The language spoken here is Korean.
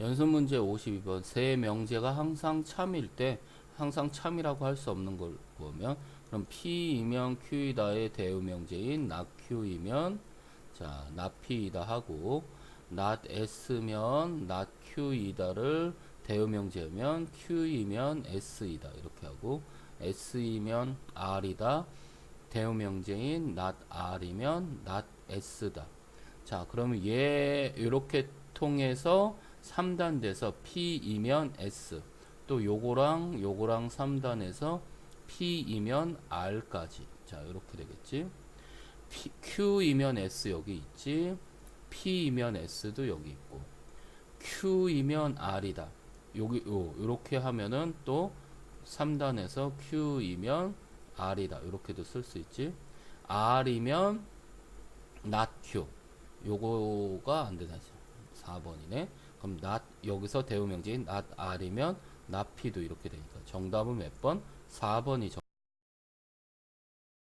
연습 문제 52번. 세 명제가 항상 참일 때 항상 참이라고 할 수 없는 걸 보면 그럼 P이면 Q이다의 대우 명제인 not Q이면 자 not P이다 하고 not S면 not Q이다를 대우 명제면 Q이면 S이다. 이렇게 하고 S이면 R이다. 대우 명제인 not R이면 not S다. 자, 그러면 얘 이렇게 통해서 3단 돼서 P이면 S. 또 요거랑 요거랑 3단에서 P이면 R까지. 자, 이렇게 되겠지. P, Q이면 S 여기 있지. P이면 S도 여기 있고. Q이면 R이다. 여기 요 요렇게 하면은 또 3단에서 Q이면 R이다. 이렇게도 쓸 수 있지. R이면 not Q. 요거가 안 되나 4번이네. 그럼 not 여기서 대우 명제인 not R이면 not P도 이렇게 되니까 정답은 몇 번? 4번이 정